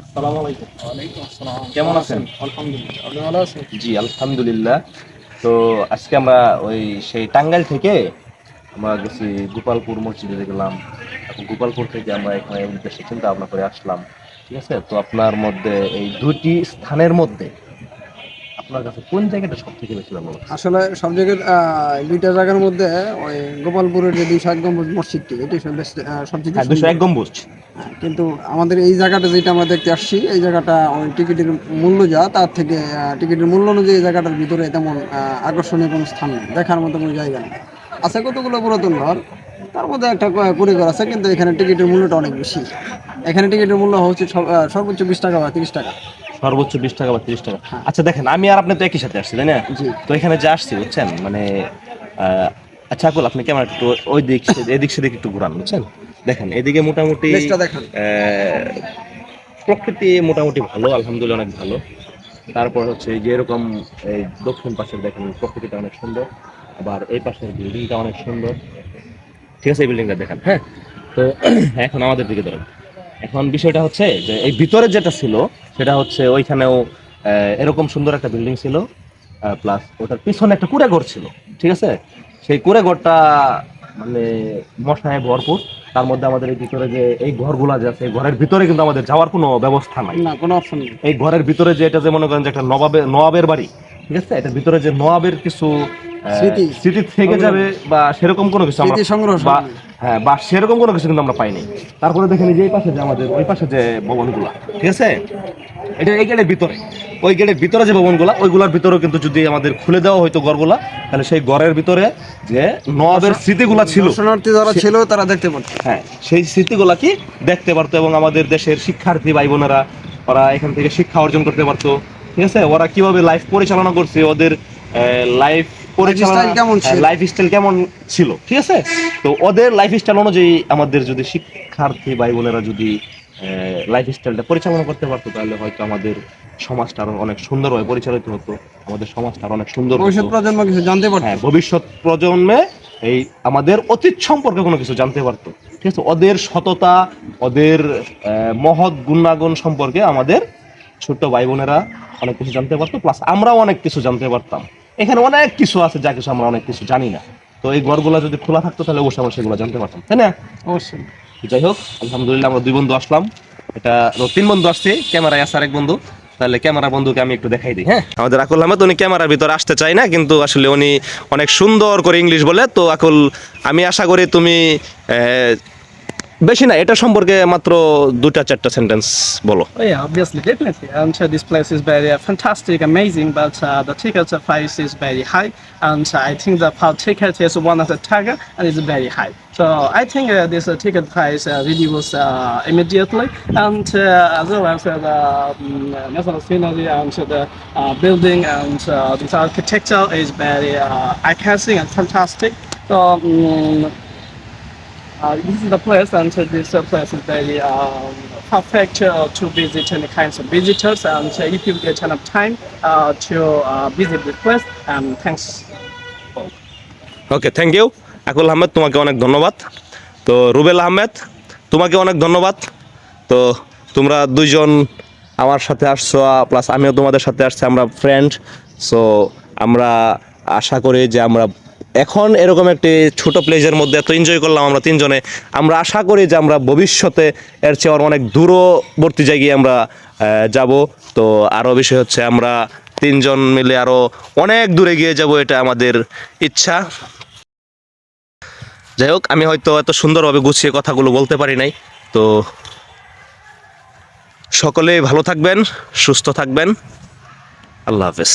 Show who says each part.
Speaker 1: আসসালামু আলাইকুম।
Speaker 2: ওয়ালাইকুম আসসালাম।
Speaker 1: কেমন আছেন?
Speaker 2: আলহামদুলিল্লাহ। আপনি ভালো আছেন?
Speaker 1: জি আলহামদুলিল্লাহ। তো আজকে আমরা ওই সেই টাঙ্গাইল থেকে আমরা গেছি গোপালপুর মসজিদে গেলাম। গোপালপুর থেকে আমরা এখানে উদ্দেশ্যে চিন্তা ভাবনা করে আসলাম। ঠিক আছে? তো আপনার মধ্যে এই দুটি স্থানের মধ্যে আপনার কাছে কোন জায়গাটা সব থেকে বেশি ভালো?
Speaker 2: আসলে সব জায়গায় দুইটা জায়গার মধ্যে ওই গোপালপুরের যে দুইশো এক গম্বুজ মসজিদটি এটি সবচেয়ে
Speaker 1: হ্যাঁ দুশো এক গম্বুজ।
Speaker 2: হ্যাঁ, কিন্তু আমাদের এই জায়গাটা যেটা আমরা দেখতে আসছি এই জায়গাটা ওই টিকিটের মূল্য যা তার থেকে টিকিটের মূল্য অনুযায়ী এই জায়গাটার ভিতরে তেমন আকর্ষণীয় কোনো স্থান নেই দেখার মতো কোনো জায়গা নেই। আছে কতগুলো পুরাতন ঘর তার মধ্যে একটা ক- কুড়িঘর আছে কিন্তু এখানে টিকিটের মূল্যটা অনেক বেশি। এখানে টিকিটের মূল্য হচ্ছে সর্বোচ্চ বিশ টাকা বা তিরিশ টাকা।
Speaker 1: সর্বোচ্চ বিশ টাকা বা তিরিশ টাকা। আচ্ছা দেখেন আমি আর আপনি তো একই সাথে আসছি তাই না? তো এখানে যে আসছি বুঝছেন? মানে আচ্ছা আকুল আপনি কেমন একটু ওই দিক এদিক সেদিক একটু ঘুরান বুঝছেন? দেখেন এদিকে মোটামুটি প্রকৃতি মোটামুটি ভালো আলহামদুলিল্লাহ অনেক ভালো। তারপর হচ্ছে এই যে এরকম এই দক্ষিণ পাশের দেখেন প্রকৃতিটা অনেক সুন্দর। আবার এই পাশের বিল্ডিংটা অনেক সুন্দর। ঠিক আছে এই বিল্ডিংটা দেখেন হ্যাঁ? তো এখন আমাদের দিকে ধরেন। এখন বিষয়টা হচ্ছে যে এই ভিতরে যেটা ছিল সেটা হচ্ছে ওইখানেও এরকম সুন্দর একটা বিল্ডিং ছিল প্লাস ওটার পিছনে একটা কুড়ে ঘর ছিল ঠিক আছে? সেই কুড়ে ঘরটা মানে মশায় ভরপুর। তার মধ্যে আমাদের এই ভিতরে যে এই ঘরগুলা যে আছে এই ঘরের ভিতরে কিন্তু আমাদের যাওয়ার কোনো ব্যবস্থা নাই।
Speaker 2: না কোনো অপশন নেই।
Speaker 1: এই ঘরের ভিতরে যে এটা যে মনে করেন যে একটা নবাবের নবাবের বাড়ি ঠিক আছে? এটার ভিতরে যে নবাবের কিছু
Speaker 2: স্মৃতি।
Speaker 1: স্মৃতি থেকে যাবে বা সেরকম কোনো কিছু আমরা
Speaker 2: সংগ্রহ
Speaker 1: বা। হ্যাঁ বা সেরকম কোনো কিছু কিন্তু আমরা পাইনি। তারপরে দেখেন যে এই পাশে যে আমাদের ওই পাশে যে ভবনগুলা ঠিক আছে? এটা এই গেটের ভিতরে। ওই গেটের ভিতরে যে ভবনগুলা ওইগুলোর ভিতরেও কিন্তু যদি আমাদের খুলে দেওয়া হয়তো ঘরগুলা তাহলে সেই ঘরের ভিতরে যে নবাবের স্মৃতিগুলা ছিল
Speaker 2: দর্শনার্থী যারা ছিল তারা দেখতে পারতো।
Speaker 1: হ্যাঁ সেই স্মৃতিগুলা কি দেখতে পারতো এবং আমাদের দেশের শিক্ষার্থী ভাই বোনেরা ওরা এখান থেকে শিক্ষা অর্জন করতে পারতো। ঠিক আছে? ওরা কীভাবে লাইফ পরিচালনা করছে ওদের লাইফ পরিচালনা
Speaker 2: কেমন ছিল?
Speaker 1: লাইফ স্টাইল কেমন ছিল? ঠিক আছে? তো ওদের লাইফ স্টাইল অনুযায়ী আমাদের যদি শিক্ষার্থী ভাই বোনেরা যদি লাইফ স্টাইলটা পরিচালনা করতে পারতো তাহলে হয়তো আমাদের সমাজটা আরও অনেক সুন্দরভাবে পরিচালিত হতো আমাদের সমাজটা অনেক সুন্দর
Speaker 2: ভবিষ্যৎ প্রজন্ম কিছু জানতে পারতো?
Speaker 1: হ্যাঁ ভবিষ্যৎ প্রজন্মে এই আমাদের অতীত সম্পর্কে কোনো কিছু জানতে পারতো। ঠিক আছে? ওদের সততা ওদের মহৎ গুণাগুণ সম্পর্কে আমাদের ছোট্ট ভাই বোনেরা অনেক কিছু জানতে পারতো প্লাস আমরাও অনেক কিছু জানতে পারতাম। এখানে অনেক কিছু আছে যা কিছু আমরা অনেক কিছু জানি না। তো এই ঘরগুলো যদি খোলা থাকতো তাহলে অবশ্যই আমরা সেগুলো জানতে পারতাম তাই না?
Speaker 2: অবশ্যই।
Speaker 1: যাই হোক আলহামদুলিল্লাহ আমরা দুই বন্ধু আসলাম। এটা তিন বন্ধু আসছে ক্যামেরায় আসার এক বন্ধু। তাহলে ক্যামেরা বন্ধুকে আমি একটু দেখাই দিই হ্যাঁ? আমাদের আকুল আহমেদ উনি ক্যামেরার ভিতরে আসতে চায় না কিন্তু আসলে উনি অনেক সুন্দর করে ইংলিশ বলে। তো আকুল আমি আশা করি তুমি আহ, বেশি না এটা সম্পর্কে মাত্র দুটা চারটা সেন্টেন্স বলো
Speaker 3: Oh yeah, obviously, definitely. And uh, this place is very uh, fantastic, amazing, but uh, the ticket price is very high, and uh, I think the per ticket is one of the target and it's very high. So I think uh, this uh, ticket price uh, reduce uh, immediately, and uh, as well as uh, the um, uh, national scenery and the uh, building and uh, this architecture is very uh, eye-catching and fantastic. So. Um, uh, this is the place, and uh, this uh, place is very um, perfect uh, to visit any kinds of visitors. And uh, if you get enough time uh, to uh, visit this place, um, thanks.
Speaker 1: Okay thank you Akul Ahmed তোমাকে অনেক ধন্যবাদ তো রুবেল আহমেদ তোমাকে অনেক ধন্যবাদ তো তোমরা দুইজন আমার সাথে আসছো প্লাস আমিও তোমাদের সাথে আসছি আমরা ফ্রেন্ড সো আমরা আশা করি যে আমরা এখন এরকম একটি ছোট প্লেজের মধ্যে এত এনজয় করলাম আমরা তিনজনে। আমরা আশা করি যে আমরা ভবিষ্যতে এর চেয়ে অনেক দূরবর্তী জায়গায় আমরা যাব। তো আরও বিষয় হচ্ছে আমরা তিনজন মিলে আরও অনেক দূরে গিয়ে যাব, এটা আমাদের ইচ্ছা। যাই হোক, আমি হয়তো এত সুন্দরভাবে গুছিয়ে কথাগুলো বলতে পারি নাই। তো সকলেই ভালো থাকবেন, সুস্থ থাকবেন। আল্লাহ হাফেজ।